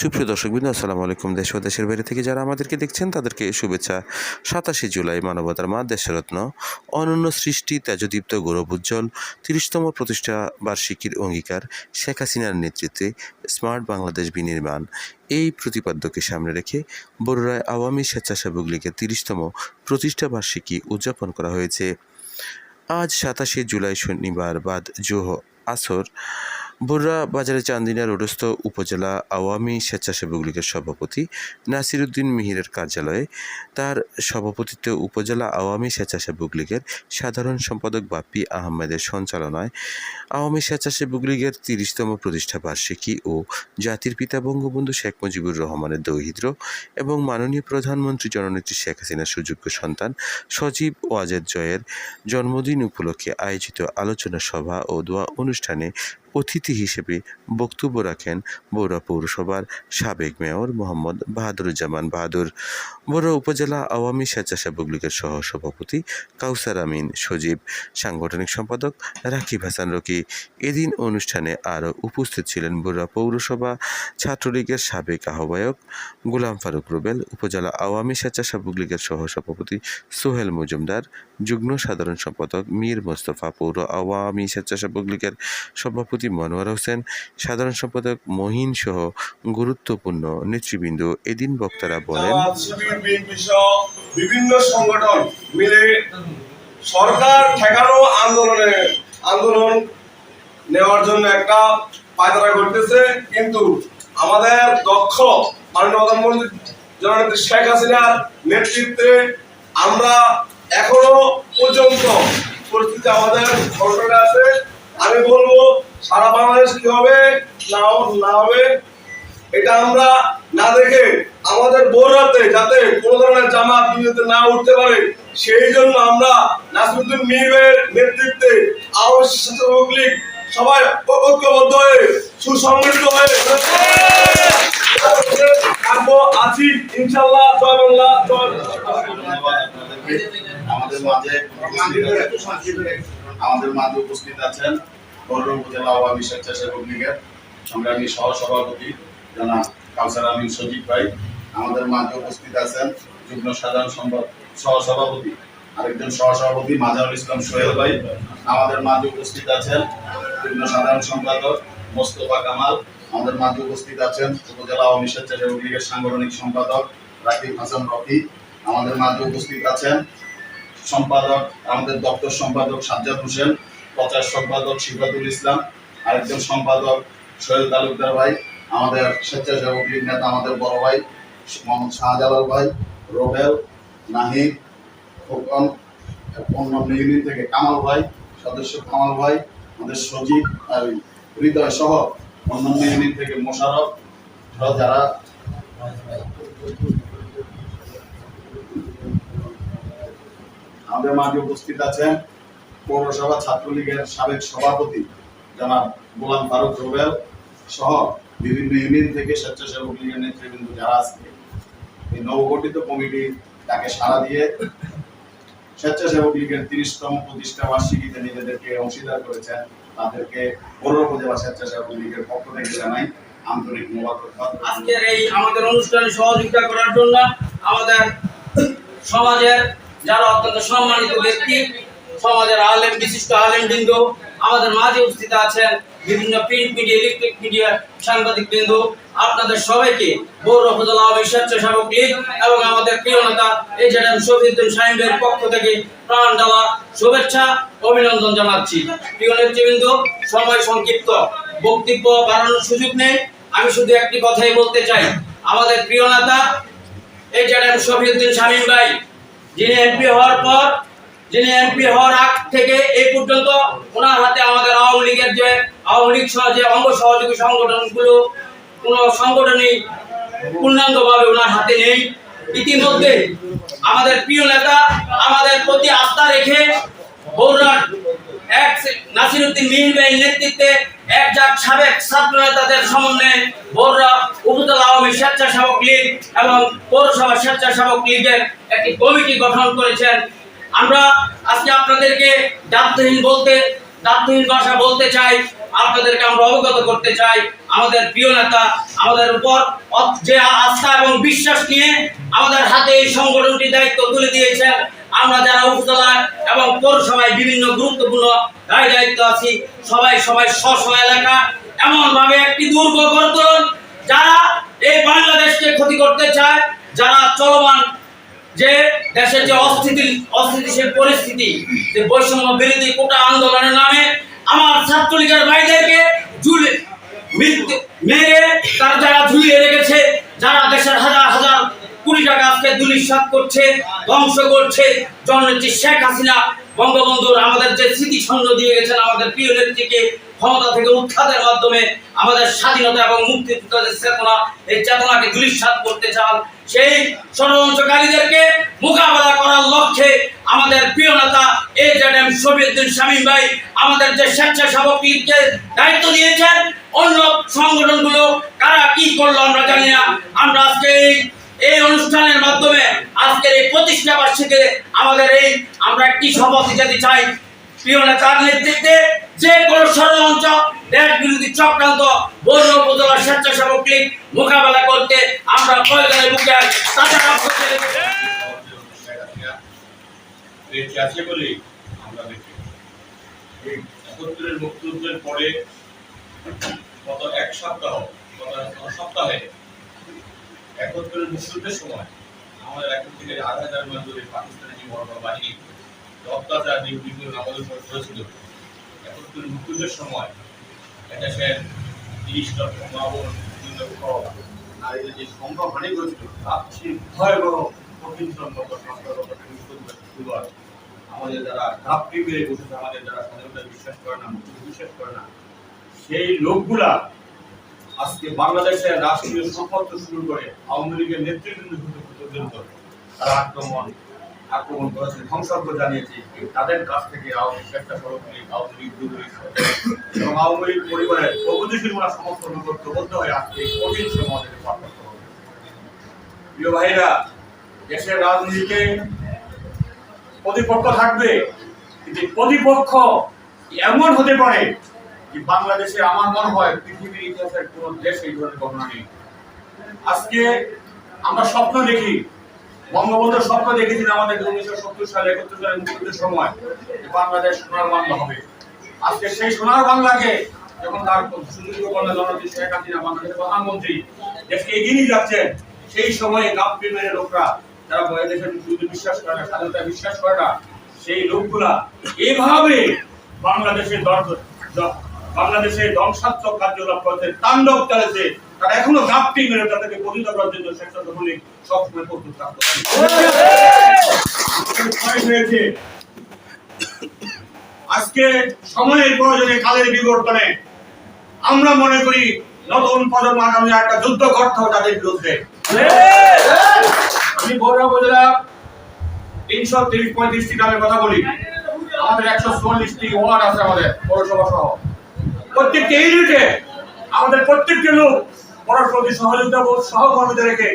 সুপ্রিয় দর্শকবৃন্দ, আসসালামু আলাইকুম। দেশ ও দেশের বাইরে থেকে যারা আমাদেরকে দেখছেন, তাদেরকে শুভেচ্ছা। সাতাশে জুলাই, মানবতার মা, দেশরত্ন। অনন্য সৃষ্টি তেজদীপ্ত গৌরব উজ্জ্বল। তিরিশতম প্রতিষ্ঠা বার্ষিকীর অঙ্গীকার শেখ হাসিনার নেতৃত্বে স্মার্ট বাংলাদেশ বিনির্মাণ। এই প্রতিপাদ্যকে সামনে রেখে বড়ুরায় আওয়ামী স্বেচ্ছাসেবক লীগের তিরিশতম প্রতিষ্ঠা বার্ষিকী উদযাপন করা হয়েছে। আজ সাতাশে জুলাই শনিবার বাদ জোহ আসর বর্রা বাজারে চান্দিনা রোডস্থ উপজেলা আওয়ামী স্বেচ্ছাসেবক লীগের সভাপতি নাসির উদ্দিন মিহিরের কার্যালয়ে তার সভাপতিত্বে উপজেলা আওয়ামী স্বেচ্ছাসেবক লীগের সাধারণ সম্পাদক বাপ্পি আহমেদের সঞ্চালনায় আওয়ামী স্বেচ্ছাসেবক লীগের তিরিশতম প্রতিষ্ঠা বার্ষিকী ও জাতির পিতা বঙ্গবন্ধু শেখ মুজিবুর রহমানের দৌহিত্র এবং মাননীয় প্রধানমন্ত্রী জননেত্রী শেখ হাসিনার সুযোগ্য সন্তান সজীব ওয়াজেদ জয়ের জন্মদিন উপলক্ষে আয়োজিত আলোচনা সভা ও দোয়া অনুষ্ঠানে অতিথি হিসেবে বক্তব্য রাখেন বৌরা পৌরসভার সাবেক মেয়র মোহাম্মদ বাহাদুরুজ্জামান বাহাদুর। বৌরা উপজেলা আওয়ামী স্বেচ্ছাসেবক লীগের সহ সভাপতি কাউসার আমিন সজীব। সাংগঠনিক সম্পাদক রাকিব হাসান রকি। এদিন অনুষ্ঠানে আরও উপস্থিত ছিলেন বৌরা পৌরসভা ছাত্রলীগের সাবেক আহ্বায়ক গোলাম ফারুক রুবেল, উপজেলা আওয়ামী স্বেচ্ছাসেবক লীগের সহ সভাপতি সোহেল মজুমদার যুগ্ম সাধারণ সম্পাদক মীর মোস্তফা পৌর আওয়ামী স্বেচ্ছাসেবক লীগের সভাপতি মনোয়ার হোসেন, সাধারণ সম্পাদক মহিন সহ গুরুত্বপূর্ণ নেতৃবৃন্দ এদিন বক্তারা বলেন বিভিন্ন সংগঠন মিলে সরকার ঠেকানো আন্দোলনে আন্দোলন নেওয়ার জন্য একটা পায়তারা করতেছে। কিন্তু আমাদের দক্ষ মাননীয় প্রধানমন্ত্রী জননেত্রী শেখ হাসিনার নেতৃত্বে আমরা এখনও পর্যন্ত পরিস্থিতি আমাদের সরকারে আছে আমি বলব, সারা বাংলাদেশ কি হবে, না না হবে, এটা আমরা না দেখে আমাদের বোরাতে যাতে কোনো ধরনের জামাত দুর্নীতি না উঠতে পারে, সেই জন্য আমরা নাসিরুদ্দিন মিরের নেতৃত্বে আওয়ামী লীগ সবাই ঐক্যবদ্ধ হয়ে, সুসংগঠিত হয়ে আছি, ইনশাল্লাহ, জয় বাংলা, জয়। আমাদের মাঝে আমাদের মাঝে উপস্থিত আছেন উপজেলা আওয়ামী স্বেচ্ছাসেবক লীগের সংগ্রামী সহ সভাপতি জনাব কাউসার আমিন সজিব ভাই। আমাদের মাঝে উপস্থিত আছেন যুগ্ম সাধারণ সম্পাদক সহ আরেকজন সহ সভাপতি মাজারুল ইসলাম সোহেল ভাই। আমাদের মাঝে উপস্থিত আছেন যুগ্ম সাধারণ সম্পাদক মোস্তফা কামাল। আমাদের মাঝে উপস্থিত আছেন উপজেলা আওয়ামী স্বেচ্ছাসেবক লীগের সাংগঠনিক সম্পাদক রাকিব হাসান রফি। আমাদের মাঝে উপস্থিত আছেন সম্পাদক, আমাদের দপ্তর সম্পাদক সাজ্জাদ হোসেন, প্রচার সম্পাদক সিফাতুল ইসলাম, আরেকজন সম্পাদক সোহেল তালুকদার ভাই, আমাদের স্বেচ্ছাসেবক লীগ নেতা আমাদের বড় ভাই, মোহাম্মদ শাহজালাল ভাই, রোবেল, নাহিদ, খোকন, অন্যান্য ইউনিট থেকে কামাল ভাই, সদস্য কামাল ভাই, আমাদের সজীব আর হৃদয় সহ অন্যান্য ইউনিট থেকে মোশারফ যারা। আমাদের মাঝে উপস্থিত আছেন পৌরসভা ছাত্রলীগের সাবেক সভাপতি জনাব গোলাম ফারুক রুবেল সহ বিভিন্ন ইউনিয়ন থেকে স্বেচ্ছাসেবক লীগের নেতৃবৃন্দ যারা আছে এই নবগঠিত কমিটি তাকে সাড়া দিয়ে স্বেচ্ছাসেবক লীগের তিরিশতম প্রতিষ্ঠা বার্ষিকীতে নিজেদেরকে অংশীদার করেছেন। তাদেরকে পৌর উপজেলা স্বেচ্ছাসেবক লীগের পক্ষ থেকে জানাই আন্তরিক মোবারকবাদ। আজকের এই আমাদের অনুষ্ঠানে সহযোগিতা করার জন্য আমাদের সমাজের যারা অত্যন্ত সম্মানিত ব্যক্তি, সমাজের আলেম, বিশিষ্ট আলেম বৃন্দ, আমাদের মাঝে উপস্থিত আছেন বিভিন্ন প্রিন্ট মিডিয়া ইলেকট্রিক মিডিয়া সাংবাদিক বৃন্দ। আপনাদের সবাইকে স্বেচ্ছাসেবক লীগ এবং আমাদের প্রিয় নেতা এই জেডাম শফিউদ্দিন সাহেবের পক্ষ থেকে প্রাণ শুভেচ্ছা, অভিনন্দন জানাচ্ছি। প্রিয় নেতৃবৃন্দ, সময় সংক্ষিপ্ত। বক্তব্য বাড়ানোর সুযোগ নেই। আমি শুধু একটি কথাই বলতে চাই। আমাদের প্রিয় নেতা এই জেডাম শফিউদ্দিন শামীম ভাই যিনি এমপি হওয়ার পর, যিনি এমপি হওয়ার আগ থেকে এই পর্যন্ত ওনার হাতে আমাদের আওয়ামী লীগের যে, আওয়ামী লীগ সহ যে অঙ্গ সহযোগী সংগঠনগুলো, কোনো সংগঠনই পূর্ণাঙ্গভাবে ওনার হাতে নেই। ইতিমধ্যে আমাদের প্রিয় নেতা, আমাদের প্রতি আস্থা রেখে বৌরার এক নাসিরুদ্দিন মিহির ভাইয়ের নেতৃত্বে এক জাত সাবেক ছাত্র নেতাদের সমন্বয়ে বোররা উপজেলা আওয়ামী স্বেচ্ছাসেবক লীগ এবং পৌরসভা স্বেচ্ছাসেবক লীগের একটি কমিটি গঠন করেছেন। আমরা আজকে আপনাদেরকে দায়িত্বহীন বলতে দায়িত্বহীন ভাষা বলতে চাই, আপনাদেরকে আমরা অবগত করতে চাই, আমাদের প্রিয় নেতা, আমাদের উপর যে আস্থা এবং বিশ্বাস নিয়ে আমাদের হাতে এই সংগঠনটি দায়িত্ব তুলে দিয়েছেন, আমরা যারা উপজেলায় এবং পৌরসভায় বিভিন্ন গুরুত্বপূর্ণ দায় দায়িত্ব আছি, সবাই সবাই স্ব এলাকা এমন ভাবে একটি দুর্গ গড়ে যারা এই বাংলাদেশকে ক্ষতি করতে চায়, যারা চলমান যে দেশের যে অস্থিতি, অস্থিতিশীল পরিস্থিতি, যে বৈষম্য বিরোধী কোটা আন্দোলনের নামে আমার ছাত্রলীগের ভাইদেরকে মৃত্যু, মেরে তার যারা ঝুলিয়ে রেখেছে, যারা দেশের হাজার হাজার কোটি টাকা আজকে দুলিশাত করছে, ধ্বংস করছে, জননেত্রী শেখ হাসিনা, বঙ্গবন্ধুর আমাদের যে স্মৃতি দিয়ে গেছেন আমাদের প্রিয় নেত্রীকে ক্ষমতা থেকে উৎখাতের মাধ্যমে আমাদের স্বাধীনতা এবং যে চেতনা, এই চেতনাকে দুলিশাত করতে চান। সেই ষড়যন্ত্রকারীদেরকে মোকাবেলা করার লক্ষ্যে আমাদের প্রিয় নেতা A Z M Shafiuddin Shamim ভাই আমাদের যে স্বেচ্ছাসেবককে দায়িত্ব দিয়েছেন, অন্য সংগঠনগুলো কারা কি করল আমরা জানি না। আমরা আজকে এই এই অনুষ্ঠানের মাধ্যমে আজকের এই প্রতিষ্ঠা বার্ষিকীতে আমাদের এই, আমরা একটি শপথ দিতে চাই। প্রিয় নেতার নেতৃত্বে যে কোনো ষড়যন্ত্র, দেশ বিরোধী চক্রান্ত বন্য উপজেলা স্বেচ্ছাসেবক লীগ মোকাবেলা করতে আমরা প্রয়োজনে তাছাড়া আছে আমরা এই মুক্তিযুদ্ধের পরে গত এক সপ্তাহ, গত সপ্তাহে একাত্তরের মুক্তিযুদ্ধের সময় আমাদের এখন থেকে আধা হাজার মাইল দূরে পাকিস্তানের যে বড় বাহিনী আমাদের আমাদের যারা ঘাপটি মেরে বসেছে, আমাদের যারা স্বাধীনতা বিশ্বাস করে না বিশ্বাস করে না, সেই লোকগুলা আজকে বাংলাদেশের রাষ্ট্রীয় সম্পর্ক শুরু করে আওয়ামী লীগের পর্যন্ত তারা আক্রমণ আক্রমণ করেছে জানিয়েছে তাদের কাছ থেকে আওয়ামী আওয়ামী লীগ এবং আওয়ামী লীগ পরিবারের প্রগতিশীলরা সমস্ত লোক ঐক্যবদ্ধ হয়ে আজকে কঠিন সময় আমাদেরকে পার হবে। প্রিয় ভাইরা দেশের রাজনীতিতে প্রতিপক্ষ থাকবে, কিন্তু প্রতিপক্ষ এমন হতে পারে যে বাংলাদেশে আমার মনে হয় পৃথিবীর ইতিহাসের কোন দেশ এই ধরনের ঘটনা নেই। আজকে আমরা স্বপ্ন দেখি বঙ্গবন্ধুর স্বপ্ন দেখেছিলেন আমাদের উনিশশো সত্তর সালে একাত্তর সালে মুক্তিযুদ্ধের সময় বাংলাদেশ সোনার বাংলা হবে। আজকে সেই সোনার বাংলাকে যখন তার সুযোগ্য কন্যা জননেত্রী শেখ হাসিনা বাংলাদেশের প্রধানমন্ত্রী দেশকে এগিয়ে নিয়ে যাচ্ছেন, সেই সময়ে গাপ্পি মেরে লোকরা, যারা দেশের শুধু বিশ্বাস করে না স্বাধীনতা বিশ্বাস করে না, সেই লোকগুলা এভাবে বাংলাদেশের দর- দ- বাংলাদেশে ধ্বংসাত্মক কার্যকলাপ করছে তাণ্ডব চালাচ্ছে তারা এখনও গাপটি মেরে তাদেরকে পতিত করার জন্য স্বেচ্ছাসেবক সবসময় প্রস্তুত থাকতে হয়েছে আজকে সময়ের প্রয়োজনে কালের বিবর্তনে আমরা মনে করি নতুন প্রজন্ম আগামী একটা যুদ্ধ করতে হবে তাদের বিরুদ্ধে। আমি বড় উপজেলা তিনশো তিরিশ পঁয়ত্রিশটি গ্রামের কথা বলি। আমাদের একশো চুয়াল্লিশটি ওয়ার্ড আছে আমাদের পৌরসভা সহ প্রত্যেকটি ইউনিটে আমাদের প্রত্যেকটি লোক পরস্পর সহযোগিতা বোধ সহকর্মীতে রেখে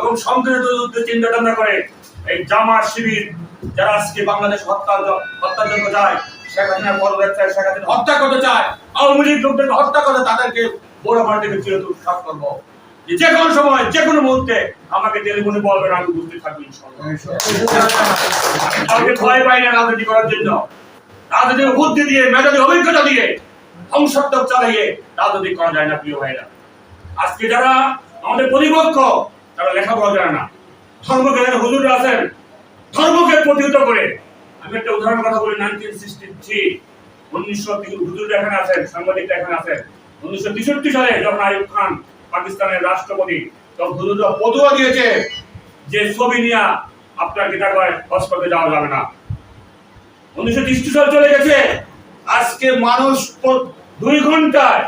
এবং সম্প্রীত যুদ্ধে চিন্তা ভাবনা করে। এই জামা শিবির যারা আজকে বাংলাদেশ হত্যা হত্যার জন্য যায় হাসিনা হত্যা করতে চায়, আওয়ামী লীগ হত্যা করে তাদেরকে বড় মাটিকে করব। যে কোনো সময়, যে কোনো মুহূর্তে আমাকে টেলিফোনে বলবেন, আমি বুঝতে থাকব ভয় পাই না রাজনীতি করার জন্য। রাজনীতির বুদ্ধি দিয়ে, মেধাবী অভিজ্ঞতা দিয়ে ধ্বংসাত্মক চালিয়ে রাজনীতি করা যায় না প্রিয় ভাইরা। আজকে যারা আমাদের প্রতিপক্ষ, তারা লেখাপড়া না। ধর্মজ্ঞানের হুজুর আছেন, ধর্মকে প্রতিহত করে। আমি একটা উদাহরণের কথা বলি, নাইনটিন সিক্সটি থ্রি, উনিশশো হুজুর এখানে আছেন সাংবাদিক এখানে আছেন। উনিশশো তেষট্টি সালে যখন আইয়ুব খান পাকিস্তানের রাষ্ট্রপতি, তখন পদুয়া দিয়েছে যে ছবি নিয়ে আপনার গীতা করে যাওয়া যাবে না। উনিশশো তেষট্টি সাল চলে গেছে আজকে মানুষ দুই ঘন্টায়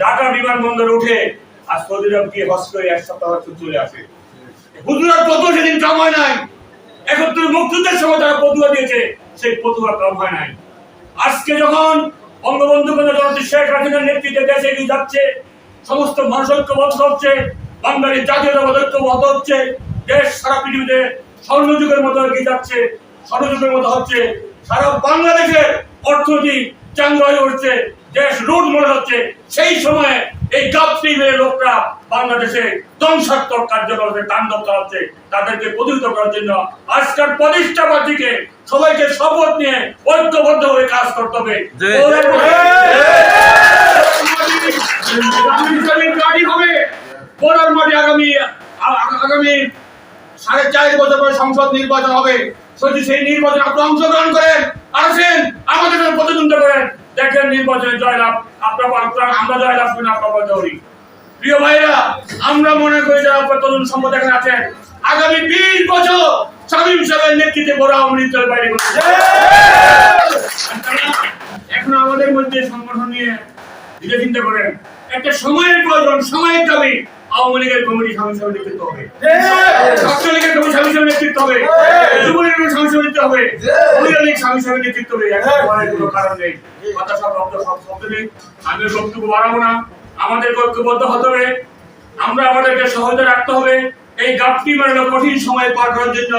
ঢাকা বিমানবন্দরে উঠে আর সৌদি আরব গিয়ে হজ করে এক সপ্তাহ চলে আসে। পদুয়া সেদিন কাম হয় নাই? একত্রে মুক্তিযুদ্ধের সময় তারা পদুয়া দিয়েছে, সেই পদুয়া কাম হয় নাই। আজকে যখন বঙ্গবন্ধু শেখ হাসিনার নেতৃত্বে দেশে এগিয়ে যাচ্ছে, সমস্ত মানুষ ঐক্যবদ্ধ হচ্ছে বাঙালির জাতীয়তাবাদ ঐক্যবদ্ধ হচ্ছে, দেশ সারা পৃথিবীতে স্বর্ণযুগের মতো এগিয়ে যাচ্ছে, স্বর্ণযুগের মতো হচ্ছে, সারা বাংলাদেশের অর্থনীতি চাঙ্গা হয়ে উঠছে দেশ লুট মনে হচ্ছে সেই সময়ে এই গাপ্তি মেয়ে লোকরা বাংলাদেশে ধ্বংসাত্মক কার্যকলাপে তাণ্ডব চালাচ্ছে তাদেরকে প্রতিহত করার জন্য আজকের প্রতিষ্ঠাবাদীকে সবাইকে শপথ নিয়ে ঐক্যবদ্ধ হয়ে কাজ করতে হবে। আগামী আগামী সাড়ে চার বছর পরে সংসদ নির্বাচন হবে। সেই নির্বাচনে আপনি অংশগ্রহণ করেন। আসেন আমাদের সঙ্গে প্রতিদ্বন্দ্বিতা করেন। দেখেন নির্বাচনে জয়লাভ, আপনার আপনার, আমরা জয়লাভ করি আপনার করি। প্রিয় ভাইরা আমরা মনে করি যারা তরুণ সম্পদ এখানে আছেন, আগামী বিশ বছর স্বামী সাহেবের নেতৃত্বে বড় আওয়ামী লীগ বাইরে এখন আমাদের মধ্যে সংগঠন নিয়ে চিন্তা করেন। একটা সময়ের প্রয়োজন, সময়ের দাবি। আওয়ামী লীগের কমিটি স্বামী সাহেবের নেতৃত্ব হবে। ছাত্রলীগের কমিটি স্বামী সাহেবের নেতৃত্ব হবে। যুবলীগের কমিটি স্বামী সাহেবের নেতৃত্ব হবে। মহিলা লীগ স্বামী সাহেবের নেতৃত্ব হবে। কোনো কারণ নেই। কথা সব রক্ত সব শব্দ নেই। আমি ওর বাড়াবো না। আমাদের ঐক্যবদ্ধ হতে হবে। আমরা আমাদেরকে সহজে রাখতে হবে। এই গাপটি মানে কঠিন সময় পার করার জন্য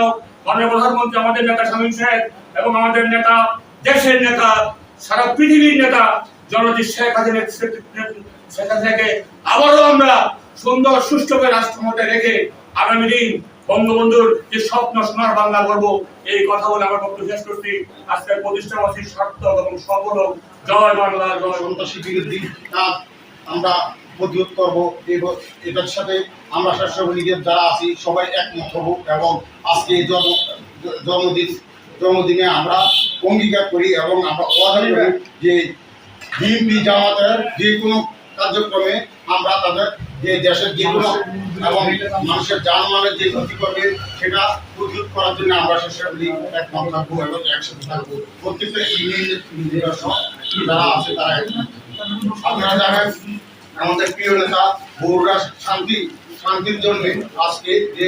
মাননীয় প্রধানমন্ত্রী আমাদের নেতা শামীম সাহেব এবং আমাদের নেতা দেশের নেতা সারা পৃথিবীর নেতা জনতি শেখ হাসিনা শেখ হাসিনাকে আবারও আমরা সুন্দর, সুষ্ঠুভাবে রাষ্ট্রমতে রেখে আগামী দিন বঙ্গবন্ধুর যে স্বপ্ন, সোনার বাংলা করব, এই কথা বলে আমার বক্তব্য শেষ করছি। আজকের প্রতিষ্ঠাবাসী সার্থক এবং সফল। জয় বাংলা, জয় বঙ্গ সন্ত্রাসীদের দিক কাজ আমরা প্রতিরোধ করব। এটার সাথে আমরা স্বেচ্ছাসেবক লীগের যারা আছি, সবাই একমত হব এবং আজকে এই জন্ম, জন্মদিন, জন্মদিনে আমরা অঙ্গীকার করি এবং আমরা করি যে বিএনপি জামাতের যে কোনো কার্যক্রমে আমরা তাদের যে দেশের যে কোনো এবং মানুষের জানমালের যে ক্ষতি করবে সেটা প্রতিরোধ করার জন্য আমরা লীগ একমত থাকব এবং একসাথে থাকব। প্রত্যেকটা ইউনিয়নের যারা আছে তারা আপনারা জানেন, আমাদের প্রিয় নেতা বগুড়া শান্তি, শান্তির জন্য আজকে যে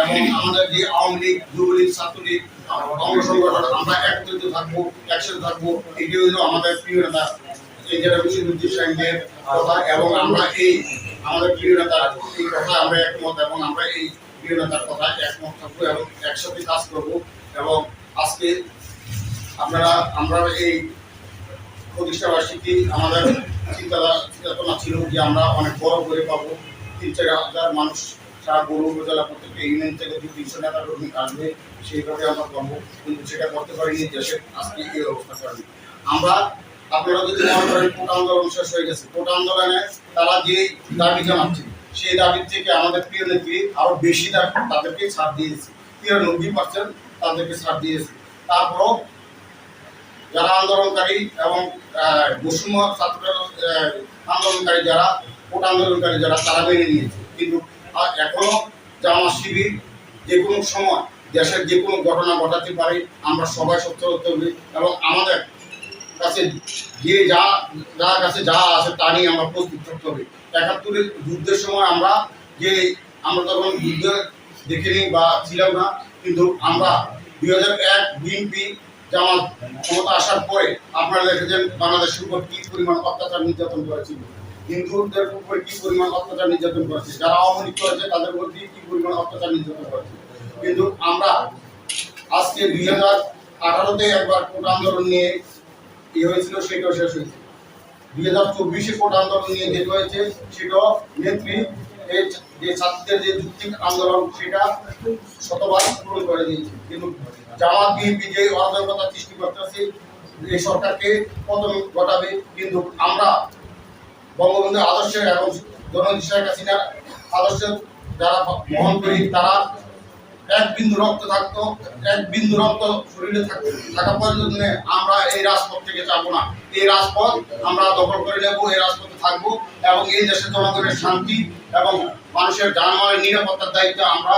এবং আমাদের যে আওয়ামী লীগ, যুবলীগ, ছাত্রলীগ সংগঠন আমরা একত্রিত থাকব, একসাথে থাকব, এটি হলো আমাদের প্রিয় নেতা, এই যেটা মুসলিমুদ্দিন সাহেবের কথা, এবং আমরা এই আমাদের প্রিয় নেতা, এই কথা আমরা একমত, এবং আমরা এই প্রিয় নেতার কথা একমত থাকব এবং একসাথে কাজ করব, এবং আজকে আপনারা, আমরা এই প্রতিষ্ঠা বার্ষিকী আমাদের চিন্তাধারা চেতনা ছিল যে আমরা অনেক বড় করে পাবো, তিন চার হাজার মানুষ সারা গৌর উপজেলা প্রত্যেকটা ইউনিয়ন থেকে দু তিনশো নেতা কর্মী আসবে সেইভাবে আমরা করব। কিন্তু সেটা করতে পারিনি দেশের আজকে এই অবস্থা কারণে আমরা আপনারা যদি মনে করেন কোটা আন্দোলন শেষ হয়ে গেছে, কোটা আন্দোলনে তারা যে দাবি জানাচ্ছে, সেই দাবির থেকে আমাদের প্রিয় নেত্রী আরও বেশি দাবি তাদেরকে ছাড় দিয়েছে। তিরানব্বই পার্সেন্ট তাদেরকে ছাড় দিয়েছে। তারপরও যারা আন্দোলনকারী এবং বৈষম্য ছাত্র আন্দোলনকারী যারা ভোট আন্দোলনকারী যারা, তারা মেনে নিয়েছে। কিন্তু আজ এখনও জামা শিবির যে কোনো সময় দেশের যে কোনো ঘটনা ঘটাতে পারে, আমরা সবাই সত্য হতে হবে এবং আমাদের কাছে যে যা, যার কাছে যা আছে তা নিয়ে আমরা প্রস্তুত থাকতে হবে। একাত্তরের যুদ্ধের সময় আমরা যে, আমরা তখন যুদ্ধ দেখিনি বা ছিলাম না, কিন্তু আমরা দুই হাজার এক বিএনপি জামাত ক্ষমতা আসার পরে আপনারা দেখেছেন বাংলাদেশের উপর কি পরিমাণ অত্যাচার নির্যাতন করেছিল। হিন্দুদের উপর কি পরিমাণ অত্যাচার নির্যাতন করেছে? যারা আওয়ামী করেছে, তাদের উপর কি কি পরিমাণ অত্যাচার নির্যাতন করেছে? কিন্তু আমরা আজকে দুই হাজার আঠারোতে একবার কোট আন্দোলন নিয়ে ইয়ে হয়েছিল, সেটাও শেষ হয়েছে। দুই হাজার চব্বিশে কোট আন্দোলন নিয়ে যেটা হয়েছে, সেটাও নেত্রী যে ছাত্রদের যে যুক্তিক আন্দোলন, সেটা শতবার পূরণ করে দিয়েছে। কিন্তু জামাত, বিএনপি যে অরাজকতা সৃষ্টি করতেছে, এই সরকারকে পতন ঘটাবে। কিন্তু আমরা বঙ্গবন্ধুর আদর্শে এবং জননী শেখ হাসিনার আদর্শে যারা বহন করি তারা এক বিন্দু রক্ত থাকতো এক বিন্দু রক্ত শরীরে থাকতো থাকা পর্যন্ত আমরা এই রাজপথ থেকে যাব না। এই রাজপথ আমরা দখল করে নেব এই রাজপথে থাকব এবং এই দেশের জনগণের শান্তি এবং মানুষের জানমালের নিরাপত্তার দায়িত্ব আমরা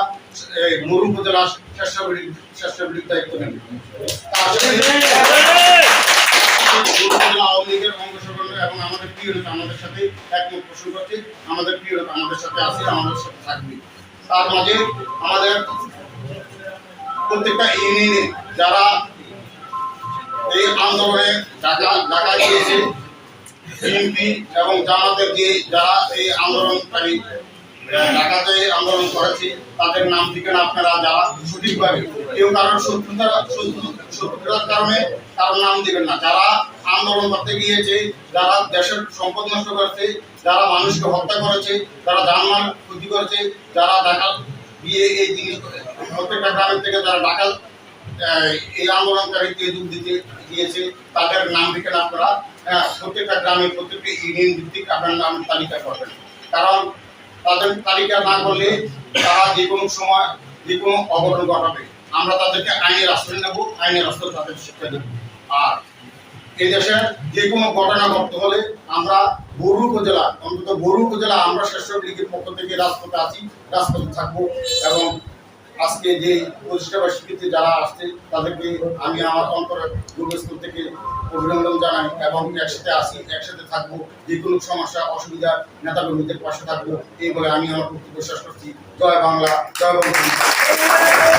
মরু উপজেলা স্বেচ্ছাসেবী স্বেচ্ছাসেবীর দায়িত্ব নেব। আওয়ামী লীগের অংশগ্রহণ এবং আমাদের প্রিয় আমাদের সাথে একমত পোষণ করছে। আমাদের প্রিয় আমাদের সাথে আছে, আমাদের সাথে থাকবে। তার মাঝে আমাদের প্রত্যেকটা ইউনিয়নে যারা এই আন্দোলনে ঢাকা দিয়েছে এবং জামাতের যে যারা এই আন্দোলনকারী ঢাকাতে আন্দোলন করেছে, তাদের নাম ঠিকানা আপনারা যারা সঠিকভাবে কেউ কারোর শত্রুতা শত্রু- শত্রুতার কারণে কারোর নাম দিবেন না। যারা আন্দোলন করতে গিয়েছে, যারা দেশের সম্পদ নষ্ট করেছে, যারা মানুষকে হত্যা করেছে, যারা জানমাল ক্ষতি করেছে, যারা ঢাকা গিয়ে এই জিনিস প্রত্যেকটা গ্রামের থেকে যারা ঢাকা এই আন্দোলনকারীকে যোগ দিতে গিয়েছে, তাদের নাম ঠিকানা আপনারা প্রত্যেকটা গ্রামে প্রত্যেকটা ইউনিয়ন ভিত্তিক আপনার নাম তালিকা করবেন। কারণ তাদের তালিকা না করলে তারা যে কোনো সময় যে কোনো অঘটন ঘটাবে। আমরা তাদেরকে আইনের আশ্রয় নেব, আইনের আশ্রয় তাদের শিক্ষা দেব। আর এই দেশে যে কোনো ঘটনা ঘটতে হলে আমরা বরু উপজেলা, অন্তত বরু উপজেলা আমরা শ্রেষ্ঠ লীগের পক্ষ থেকে রাজপথে আছি, রাজপথে থাকব এবং আজকে যে প্রতিষ্ঠা বার্ষিকীতে যারা আসছে, তাদেরকে আমি আমার অন্তর স্কুল থেকে অভিনন্দন জানাই এবং একসাথে আসি একসাথে থাকব, যে কোনো সমস্যা, অসুবিধা নেতা কর্মীদের পাশে থাকব, এই বলে আমি আমার বক্তব্য বিশ্বাস করছি। জয় বাংলা, জয় বঙ্গবন্ধু।